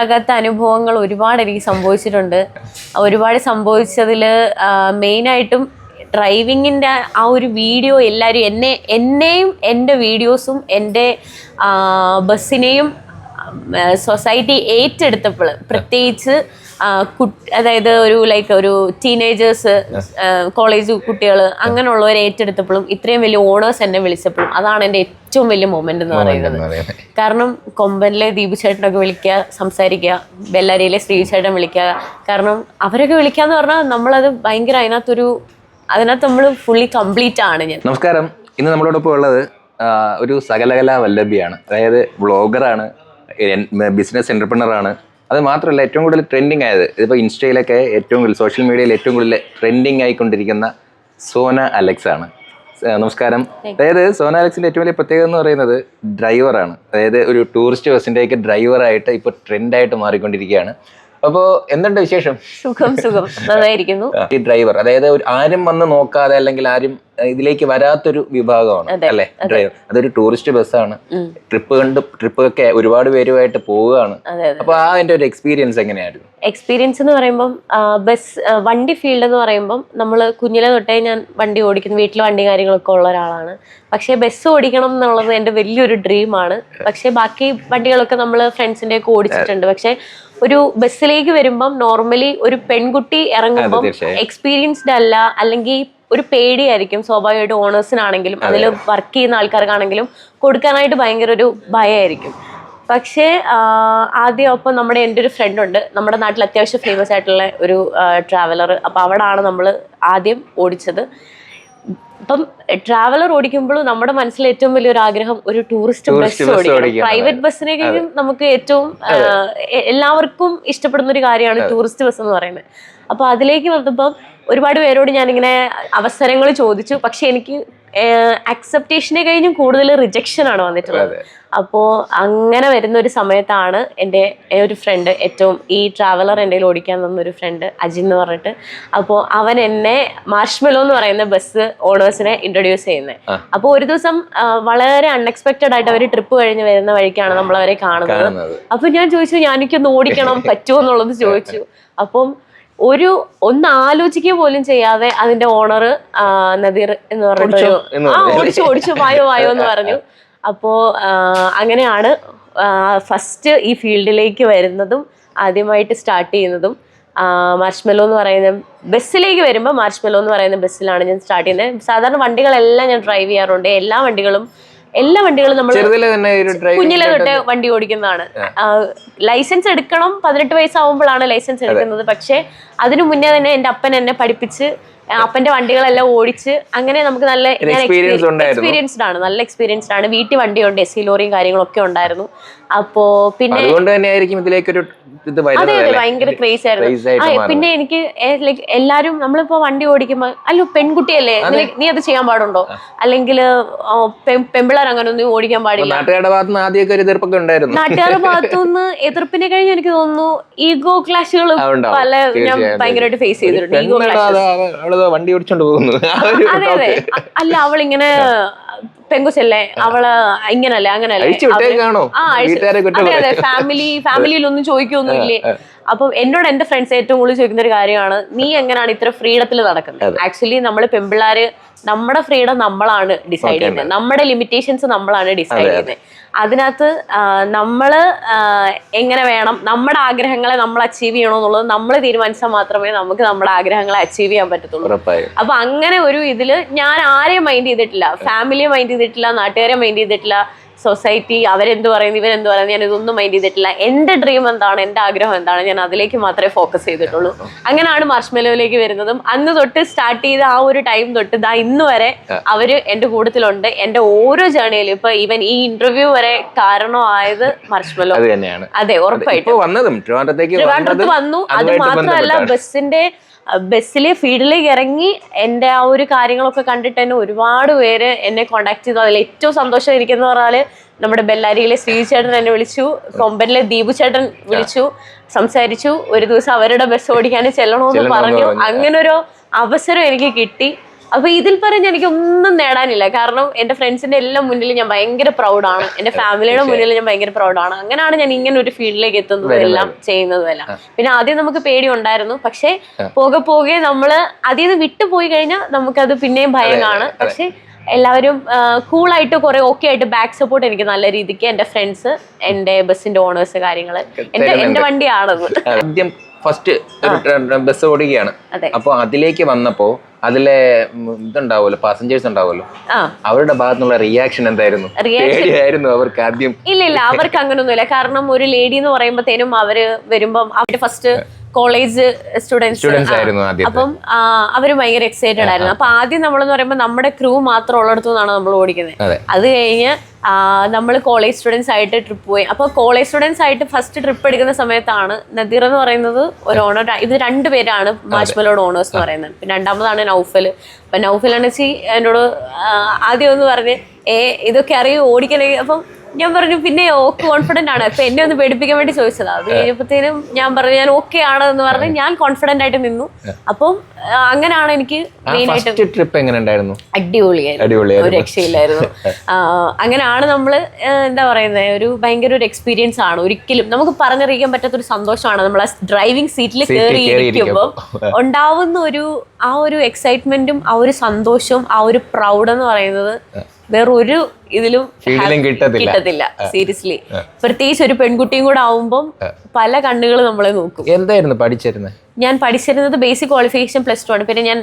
മറക്കാനാകാത്ത അനുഭവങ്ങൾ ഒരുപാട് എനിക്ക് സംഭവിച്ചിട്ടുണ്ട്. ഒരുപാട് സംഭവിച്ചതിൽ മെയിനായിട്ടും ഡ്രൈവിങ്ങിന്റെ ആ ഒരു വീഡിയോ എല്ലാവരും എന്നെ എന്നെയും എന്റെ വീഡിയോസും എന്റെ ബസ്സിനെയും സൊസൈറ്റി ഏറ്റെടുത്തപ്പോൾ പ്രത്യേകിച്ച് അതായത് ഒരു ലൈക്ക് ഒരു ടീനേജേഴ്സ് കോളേജ് കുട്ടികൾ അങ്ങനെയുള്ളവർ ഏറ്റെടുത്തപ്പോഴും ഇത്രയും വലിയ ഓണേഴ്സ് എന്നെ വിളിച്ചപ്പോഴും അതാണ് എന്റെ ഏറ്റവും വലിയ മൊമെന്റ് എന്ന് പറയുന്നത്. കാരണം കൊമ്പനിലെ ദീപു ചേട്ടനൊക്കെ വിളിക്കുക സംസാരിക്കുക ബെല്ലാരിയിലെ ശ്രീ ചേട്ടൻ വിളിക്കുക. കാരണം അവരൊക്കെ വിളിക്കാന്ന് പറഞ്ഞാൽ നമ്മളത് ഭയങ്കര അതിനകത്തൊരു അതിനകത്ത് നമ്മൾ ഫുള്ളി കംപ്ലീറ്റ് ആണ് ഞാൻ. നമസ്കാരം. ഇന്ന് നമ്മളോടൊപ്പം ഉള്ളത് ഒരു സകലകലാ വല്ലഭിയാണ്. അതായത് വ്ളോഗറാണ് ബിസിനസ് എന്റർപ്രണറാണ് അത് മാത്രമല്ല ഏറ്റവും കൂടുതൽ ട്രെൻഡിങ് ആയത് ഇതിപ്പോൾ ഇൻസ്റ്റയിലൊക്കെ ഏറ്റവും കൂടുതൽ സോഷ്യൽ മീഡിയയിൽ ഏറ്റവും കൂടുതൽ ട്രെൻഡിങ് ആയിക്കൊണ്ടിരിക്കുന്ന സോന അലക്സ് ആണ്. നമസ്കാരം. അതായത് സോന അലക്സിന്റെ ഏറ്റവും വലിയ പ്രത്യേകത എന്ന് പറയുന്നത് ഡ്രൈവറാണ് അതായത് ഒരു ടൂറിസ്റ്റ് ബസ്സിന്റെയൊക്കെ ഡ്രൈവറായിട്ട് ഇപ്പോൾ ട്രെൻഡായിട്ട് മാറിക്കൊണ്ടിരിക്കുകയാണ്. അപ്പോൾ എന്തുണ്ട് വിശേഷം? സുഖം സുഖം. നന്നായിരിക്കുന്നു. ഈ ഡ്രൈവർ അതായത് ആരും വന്ന് നോക്കാതെ അല്ലെങ്കിൽ ആരും ഇതിലേക്ക് വരാത്തൊരു വിഭാഗമാണ് അല്ലെ? ഡ്രൈവർ അതൊരു ടൂറിസ്റ്റ് ബസ്സാണ് ട്രിപ്പ് കണ്ട് ട്രിപ്പ് ഒക്കെ ഒരുപാട് പേരുമായിട്ട് പോവുകയാണ്. അപ്പൊ ആ എന്റെ ഒരു എക്സ്പീരിയൻസ് എങ്ങനെയായിരുന്നു? എക്സ്പീരിയൻസ് എന്ന് പറയുമ്പം ബസ് വണ്ടി ഫീൽഡ് എന്ന് പറയുമ്പം നമ്മൾ കുഞ്ഞിലെ തൊട്ടേ ഞാൻ വണ്ടി ഓടിക്കുന്നു. വീട്ടിൽ വണ്ടി കാര്യങ്ങളൊക്കെ ഉള്ള ഒരാളാണ്. പക്ഷേ ബസ് ഓടിക്കണം എന്നുള്ളത് എന്റെ വലിയൊരു ഡ്രീമാണ് പക്ഷേ ബാക്കി വണ്ടികളൊക്കെ നമ്മൾ ഫ്രണ്ട്സിന്റെ ഒക്കെ ഓടിച്ചിട്ടുണ്ട്. പക്ഷേ ഒരു ബസ്സിലേക്ക് വരുമ്പം നോർമലി ഒരു പെൺകുട്ടി ഇറങ്ങുമ്പം എക്സ്പീരിയൻസ്ഡ് അല്ല അല്ലെങ്കിൽ ഒരു പേടിയായിരിക്കും സ്വാഭാവികമായിട്ട് ഓണേഴ്സിനാണെങ്കിലും അതിൽ വർക്ക് ചെയ്യുന്ന ആൾക്കാർക്കാണെങ്കിലും കൊടുക്കാനായിട്ട് ഭയങ്കര ഒരു ഭയമായിരിക്കും പക്ഷേ ആദ്യം അപ്പം നമ്മുടെ എന്റെ ഒരു ഫ്രണ്ട് ഉണ്ട്. നമ്മുടെ നാട്ടിൽ അത്യാവശ്യം ഫേമസ് ആയിട്ടുള്ള ഒരു ട്രാവലർ അപ്പോൾ അവിടാണ് നമ്മൾ ആദ്യം ഓടിച്ചത്. ഇപ്പം ട്രാവലർ ഓടിക്കുമ്പോഴും നമ്മുടെ മനസ്സിൽ ഏറ്റവും വലിയൊരു ആഗ്രഹം ഒരു ടൂറിസ്റ്റ് ബസ് ഓടിക്കും ഓടിക്കണം. ബസ്സിനെ പ്രൈവറ്റ് ബസ്സിനെങ്കിലും നമുക്ക് ഏറ്റവും എല്ലാവർക്കും ഇഷ്ടപ്പെടുന്ന ഒരു കാര്യമാണ് ടൂറിസ്റ്റ് ബസ് എന്ന് പറയുന്നത്. അപ്പൊ അതിലേക്ക് വന്നപ്പം ഒരുപാട് പേരോട് ഞാനിങ്ങനെ അവസരങ്ങൾ ചോദിച്ചു. പക്ഷെ എനിക്ക് അക്സെപ്റ്റേഷനെ കഴിഞ്ഞും കൂടുതൽ റിജക്ഷൻ ആണ് വന്നിട്ടുള്ളത്. അപ്പോൾ അങ്ങനെ വരുന്ന ഒരു സമയത്താണ് എന്റെ ഒരു ഫ്രണ്ട് ഏറ്റവും ഈ ട്രാവലർ എന്റെ കയ്യിൽ ഓടിക്കാൻ തന്ന ഒരു ഫ്രണ്ട് അജിൻ എന്ന് പറഞ്ഞിട്ട്. അപ്പോൾ അവൻ എന്നെ മാഷ്മെലോ എന്ന് പറയുന്ന ബസ് ഓണേഴ്സിനെ ഇൻട്രൊഡ്യൂസ് ചെയ്യുന്നത് അപ്പോൾ ഒരു ദിവസം വളരെ അൺഎക്സ്പെക്റ്റഡ് ആയിട്ട് അവർ ട്രിപ്പ് കഴിഞ്ഞ് വരുന്ന വഴിക്കാണ് നമ്മൾ അവരെ കാണുന്നത്. അപ്പോൾ അപ്പൊ ഞാൻ ചോദിച്ചു ഒന്ന് ഓടിക്കണം പറ്റുമോ? എന്നുള്ളത് ചോദിച്ചു. അപ്പം ഒരു ഒന്ന് ആലോചിക്കുക പോലും ചെയ്യാതെ അതിന്റെ ഓണർ നദീർ എന്ന് പറഞ്ഞിട്ടൊരു എന്ന് ആ ഓടിച്ചു ഓടിച്ചു വായോ വായോ എന്ന് പറഞ്ഞു. അപ്പോ അങ്ങനെയാണ് ഫസ്റ്റ് ഈ ഫീൽഡിലേക്ക് വരുന്നതും ആദ്യമായിട്ട് സ്റ്റാർട്ട് ചെയ്യുന്നതും. മാർഷ്മെലോ എന്ന് പറയുന്ന ബസ്സിലേക്ക് വരുമ്പോൾ മാർഷ്മെലോ എന്ന് പറയുന്ന ബസ്സിലാണ് ഞാൻ സ്റ്റാർട്ട് ചെയ്യുന്നത്. സാധാരണ വണ്ടികളെല്ലാം ഞാൻ ഡ്രൈവ് ചെയ്യാറുണ്ട്. എല്ലാ വണ്ടികളും എല്ലാ വണ്ടികളും നമ്മൾ കുഞ്ഞിലെ തൊട്ട് വണ്ടി ഓടിക്കുന്നതാണ്. ലൈസൻസ് എടുക്കണം പതിനെട്ട് വയസ്സാവുമ്പോഴാണ് ലൈസൻസ് എടുക്കുന്നത്. പക്ഷേ അതിനു മുന്നേ തന്നെ എന്റെ അപ്പൻ എന്നെ പഠിപ്പിച്ച് അപ്പന്റെ വണ്ടികളെല്ലാം ഓടിച്ച് അങ്ങനെ നമുക്ക് നല്ല. എക്സ്പീരിയൻസ്ഡ് ആണ്. നല്ല എക്സ്പീരിയൻസ്ഡ് ആണ്. വീട്ടിൽ വണ്ടിയുണ്ട് എസ് സി ലോറിയും കാര്യങ്ങളൊക്കെ ഉണ്ടായിരുന്നു. അപ്പോ പിന്നെ അതുകൊണ്ട് ഇത് അതെ വരുന്നത് അതെ ഭയങ്കര ക്രേസ് ആയിരുന്നു. പിന്നെ എനിക്ക് ലൈക്ക് എല്ലാരും നമ്മളിപ്പോ വണ്ടി ഓടിക്കുമ്പോ അല്ലോ പെൺകുട്ടിയല്ലേ? നീ അത് ചെയ്യാൻ പാടുണ്ടോ? അല്ലെങ്കിൽ പെമ്പിളർ അങ്ങനെ ഒന്നും ഓടിക്കാൻ പാടില്ല. നാട്ടുകാരുടെ ഭാഗത്ത് നിന്ന് ആദ്യമൊക്കെ ഒരു എതിർപ്പൊക്കെ ഉണ്ടായിരുന്നു. നാട്ടുകാരുടെ ഭാഗത്തുനിന്ന് എതിർപ്പിനെ കഴിഞ്ഞ് എനിക്ക് തോന്നുന്നു ഈഗോ ക്ലാഷുകൾ. പല ഞാൻ ഭയങ്കരമായിട്ട് ഫേസ് ചെയ്തിട്ടുണ്ട് ഈഗോ ക്ലാഷ് വണ്ടി ഓടിച്ചോണ്ട് പോകുന്നു. അതെ അതെ. അല്ല അവളിങ്ങനെ പെങ്കുച്ചല്ലേ? അവൾ ഇങ്ങനല്ലേ അങ്ങനല്ലേ? ആ അതെ അതെ ഫാമിലി ഫാമിലിയിലൊന്നും ചോദിക്കൊന്നുമില്ലേ? അപ്പം എന്നോട് എന്റെ ഫ്രണ്ട്സ് ഏറ്റവും കൂടുതൽ ചോദിക്കുന്ന ഒരു കാര്യമാണ് നീ എങ്ങനെയാണ് ഇത്ര ഫ്രീഡത്തിൽ നടക്കുന്നത്? ആക്ച്വലി നമ്മൾ പെമ്പിള്ളാര് നമ്മുടെ ഫ്രീഡം നമ്മളാണ് ഡിസൈഡ് ചെയ്യുന്നത്. നമ്മുടെ ലിമിറ്റേഷൻസ് നമ്മളാണ് ഡിസൈഡ് ചെയ്യുന്നത്. അതിനകത്ത് നമ്മൾ നമ്മൾ എങ്ങനെ വേണം നമ്മുടെ ആഗ്രഹങ്ങളെ നമ്മൾ അച്ചീവ് ചെയ്യണോ എന്നുള്ളത് നമ്മൾ തീരുമാനിച്ചാൽ മാത്രമേ നമുക്ക് നമ്മുടെ ആഗ്രഹങ്ങളെ അച്ചീവ് ചെയ്യാൻ പറ്റത്തുള്ളൂ. അപ്പൊ അങ്ങനെ ഒരു ഇതിൽ ഞാൻ ആരെയും മൈൻഡ് ചെയ്തിട്ടില്ല. ഫാമിലിയെ മൈൻഡ് ചെയ്തിട്ടില്ല നാട്ടുകാരെ മൈൻഡ് ചെയ്തിട്ടില്ല. സൊസൈറ്റി അവരെന്ത് പറയുന്നു ഇവരെന്ത് പറയുന്നു ഞാൻ ഇതൊന്നും മൈൻഡ് ചെയ്തിട്ടില്ല. എന്റെ ഡ്രീം എന്താണ് എന്റെ ആഗ്രഹം എന്താണ് ഞാൻ അതിലേക്ക് മാത്രമേ ഫോക്കസ് ചെയ്തിട്ടുള്ളൂ. അങ്ങനെയാണ് മാർഷ്മെലോയിലേക്ക് വരുന്നതും. അന്ന് തൊട്ട് സ്റ്റാർട്ട് ചെയ്ത ആ ഒരു ടൈം തൊട്ട് ദാ ഇന്ന് വരെ അവർ എന്റെ കൂട്ടത്തിലുണ്ട്. എന്റെ ഓരോ ജേണിയിലും ഇപ്പൊ ഈവൻ ഈ ഇന്റർവ്യൂ വരെ കാരണമായത് മാർഷ്മെലോ അത് ഉറപ്പായിട്ടും. വന്നതും ട്രിവാൻഡ്രത്തേക്ക് വന്നു. അത് മാത്രമല്ല ബസ്സിന്റെ ബസ്സിലെ ഫീൽഡിലേക്ക് ഇറങ്ങി എന്റെ ആ ഒരു കാര്യങ്ങളൊക്കെ കണ്ടിട്ട് തന്നെ ഒരുപാട് പേര് എന്നെ കോണ്ടാക്ട് ചെയ്തു. അതിൽ ഏറ്റവും സന്തോഷം ഇരിക്കുന്ന പറഞ്ഞാൽ നമ്മുടെ ബെല്ലാരിയിലെ ശ്രീ ചേട്ടൻ എന്നെ വിളിച്ചു കൊമ്പനിലെ ദീപു ചേട്ടൻ വിളിച്ചു സംസാരിച്ചു. ഒരു ദിവസം അവരുടെ ബസ് ഓടിക്കാൻ ചെല്ലണമെന്ന് പറഞ്ഞു. അങ്ങനെ ഒരു അവസരം എനിക്ക് കിട്ടി. അപ്പൊ ഇതിൽ പറഞ്ഞ എനിക്ക് ഒന്നും നേടാനില്ല. കാരണം എന്റെ ഫ്രണ്ട്സിന്റെ എല്ലാം മുന്നിൽ ഞാൻ ഭയങ്കര പ്രൗഡാണ് എന്റെ ഫാമിലിയുടെ മുന്നിൽ ഞാൻ ഭയങ്കര പ്രൗഡാണ് അങ്ങനെയാണ് ഞാൻ ഇങ്ങനെ ഒരു ഫീൽഡിലേക്ക് എത്തുന്നതും എല്ലാം ചെയ്യുന്നതും എല്ലാം. പിന്നെ ആദ്യം നമുക്ക് പേടി ഉണ്ടായിരുന്നു. പക്ഷെ പോകെ പോകെ നമ്മൾ അതിൽ നിന്ന് വിട്ടുപോയി കഴിഞ്ഞാൽ നമുക്കത് പിന്നെയും ഭയമാണ്. പക്ഷെ എല്ലാവരും കൂളായിട്ട് കുറെ ഓക്കെ ആയിട്ട് ബാക്ക് സപ്പോർട്ട് എനിക്ക് നല്ല രീതിക്ക് എന്റെ ഫ്രണ്ട്സ് എന്റെ ബസ്സിന്റെ ഓണേഴ്സ് കാര്യങ്ങൾ എന്റെ എന്റെ വണ്ടിയാണത്. ആദ്യം ഫസ്റ്റ് ബസ് ഓടുകയാണ്. അപ്പോൾ അതിലേക്ക് വന്നപ്പോ അതിലെ ഇതുണ്ടാവുമല്ലോ പാസഞ്ചേഴ്സ് ഉണ്ടാവുമല്ലോ. ആ. അവരുടെ ഭാഗത്തുനിന്നുള്ള റിയാക്ഷൻ എന്തായിരുന്നു? റിയാക്ഷൻ പേടിയായിരുന്നു അവർക്ക് ആദ്യം. ഇല്ല ഇല്ല അവർക്ക് അങ്ങനൊന്നുമില്ല കാരണം ഒരു ലേഡി എന്ന് പറയുമ്പോഴത്തേനും അവർ വരുമ്പം അവർ ഫസ്റ്റ് കോളേജ് സ്റ്റുഡൻസ് ആയിരുന്നു അപ്പം അവർ അവർ ഭയങ്കര എക്സൈറ്റഡ് ആയിരുന്നു. അപ്പൊ ആദ്യം നമ്മളെന്ന് പറയുമ്പോൾ നമ്മുടെ ക്രൂ മാത്രം ഉള്ളിടത്തു നിന്നാണ് നമ്മൾ ഓടിക്കുന്നത് അതെ. കഴിഞ്ഞ് നമ്മൾ കോളേജ് സ്റ്റുഡൻസ് ആയിട്ട് ട്രിപ്പ് പോയി. അപ്പോൾ കോളേജ് സ്റ്റുഡൻസ് ആയിട്ട് ഫസ്റ്റ് ട്രിപ്പ് എടുക്കുന്ന സമയത്താണ് നദീർ എന്ന് പറയുന്നത് ഒരു ഓണർ ഇത് രണ്ടുപേരാണ് മാജ്മലോട് ഓണേഴ്സ് എന്ന് പറയുന്നത്. പിന്നെ രണ്ടാമതാണ് നൗഫൽ. അപ്പൊ നൗഫൽ അണച്ചി എന്നോട് ആദ്യം ഒന്ന് പറഞ്ഞ് ഏ ഇതൊക്കെ അറിയും? ഓടിക്കണേ. അപ്പം ഞാൻ പറഞ്ഞു പിന്നെ ഓക്കെ കോൺഫിഡന്റ് ആണ്. അപ്പൊ എന്നെ ഒന്ന് പേടിപ്പിക്കാൻ വേണ്ടി ചോദിച്ചതാ. അത് കഴിഞ്ഞപ്പോഴത്തേനും ഞാൻ പറഞ്ഞു ഞാൻ ഓക്കെ ആണ് എന്ന് പറഞ്ഞ് ഞാൻ കോൺഫിഡന്റ് ആയിട്ട് നിന്നു. അപ്പം അങ്ങനെയാണ് എനിക്ക് മെയിൻ ആയിട്ട് ഫസ്റ്റ് ട്രിപ്പ് എങ്ങനെ ഉണ്ടായിരുന്നു? അടിപൊളിയായിരുന്നു. ഒരു രക്ഷയില്ലായിരുന്നു. അങ്ങനെയാണ് നമ്മൾ എന്താ പറയുന്നത് ഒരു ഭയങ്കര ഒരു എക്സ്പീരിയൻസ് ആണ്. ഒരിക്കലും നമുക്ക് പറഞ്ഞറിയിക്കാൻ പറ്റാത്ത ഒരു സന്തോഷമാണ് നമ്മൾ ആ ഡ്രൈവിംഗ് സീറ്റിൽ കയറി ഇരിക്കുമ്പോൾ ഉണ്ടാവുന്ന ഒരു ആ ഒരു എക്സൈറ്റ്മെന്റും ആ ഒരു സന്തോഷവും ആ ഒരു പ്രൗഡ് എന്ന് പറയുന്നത് വേറൊരു ഇതിലും ഫീൽഡിലും കിട്ടത്തില്ല. സീരിയസ്ലി പ്രത്യേകിച്ച് ഒരു പെൺകുട്ടിയും കൂടെ ആവുമ്പം പല കണ്ണുകൾ നമ്മളെ നോക്കും. എന്തായിരുന്നു പഠിച്ചിരുന്നത് ഞാൻ പഠിച്ചിരുന്നത് ബേസിക് ക്വാളിഫിക്കേഷൻ പ്ലസ് ടു ആണ്. പിന്നെ ഞാൻ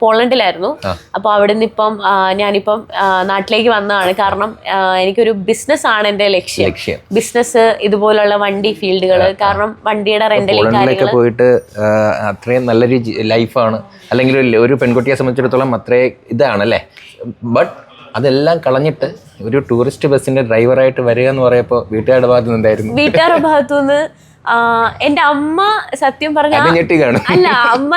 പോളണ്ടിലായിരുന്നു. അപ്പോൾ അവിടെ നിന്ന് ഇപ്പം ഞാനിപ്പം നാട്ടിലേക്ക് വന്നതാണ്. കാരണം എനിക്കൊരു ബിസിനസ് ആണ് എന്റെ ലക്ഷ്യം. ബിസിനസ് ഇതുപോലുള്ള വണ്ടി ഫീൽഡുകൾ കാരണം വണ്ടിയുടെ റെന്റലിംഗ് പോയിട്ട് അത്രയും നല്ലൊരു ലൈഫാണ് അല്ലെങ്കിൽ ഒരു- ഒരു പെൺകുട്ടിയെ സംബന്ധിച്ചിടത്തോളം അത്രേ ഇതാണ് അല്ലേ? ബട്ട് അതെല്ലാം കളഞ്ഞിട്ട് ഒരു ടൂറിസ്റ്റ് ബസ്സിന്റെ ഡ്രൈവറായിട്ട് വരിക എന്ന് പറയപ്പോൾ വീട്ടുകാരുടെ ഭാഗത്ത് നിന്നായിരുന്നു വീട്ടുകാരുടെ ഭാഗത്തുനിന്ന് നിന്ന് എന്റെ അമ്മ സത്യം പറഞ്ഞ അല്ല അമ്മ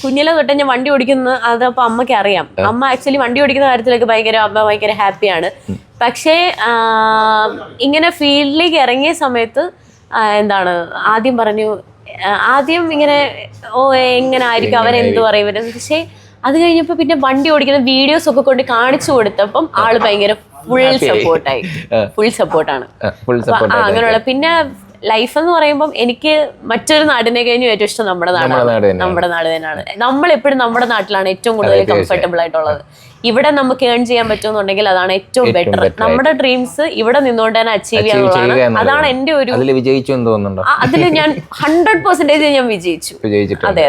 കുഞ്ഞിലെ തൊട്ട് ഞാൻ വണ്ടി ഓടിക്കുന്ന അതപ്പോ അമ്മയ്ക്ക് അറിയാം. അമ്മ ആക്ച്വലി വണ്ടി ഓടിക്കുന്ന കാര്യത്തിലൊക്കെ ഭയങ്കര അമ്മ ഭയങ്കര ഹാപ്പിയാണ് പക്ഷേ ഇങ്ങനെ ഫീൽഡിലേക്ക് ഇറങ്ങിയ സമയത്ത് എന്താണ് ആദ്യം പറഞ്ഞു ആദ്യം ഇങ്ങനെ ഓ എങ്ങനെ ആയിരിക്കും അവരെന്ത് പറയും? പക്ഷേ അത് കഴിഞ്ഞപ്പോൾ പിന്നെ വണ്ടി ഓടിക്കുന്ന വീഡിയോസ് ഒക്കെ കൊണ്ട് കാണിച്ചു കൊടുത്തപ്പം ആൾ ഭയങ്കര ഫുൾ സപ്പോർട്ടായി ഫുൾ സപ്പോർട്ടാണ് അങ്ങനെയുള്ള പിന്നെ ലൈഫ് എന്ന് പറയുമ്പോൾ എനിക്ക് മറ്റൊരു നാടിനെ കഴിഞ്ഞും ഏറ്റവും ഇഷ്ടം നമ്മുടെ നാടാണ്. നാട് നമ്മുടെ നാട് തന്നെയാണ്. നമ്മൾ എപ്പോഴും നമ്മുടെ നാട്ടിലാണ് ഏറ്റവും കൂടുതൽ കംഫർട്ടബിൾ ആയിട്ടുള്ളത്. ഇവിടെ നമുക്ക് ഏൺ ചെയ്യാൻ പറ്റുമെന്നുണ്ടെങ്കിൽ അതാണ് ഏറ്റവും ബെറ്റർ നമ്മുടെ ഡ്രീംസ് ഇവിടെ നിന്നുകൊണ്ട് തന്നെ അച്ചീവ് ചെയ്യുക ചെയ്യാനുള്ളതാണ് അതാണ് എന്റെ ഒരു അതിൽ ഞാൻ ഹൺഡ്രഡ് പെർസെന്റേജ് ഞാൻ വിജയിച്ചു. അതെ അതെ.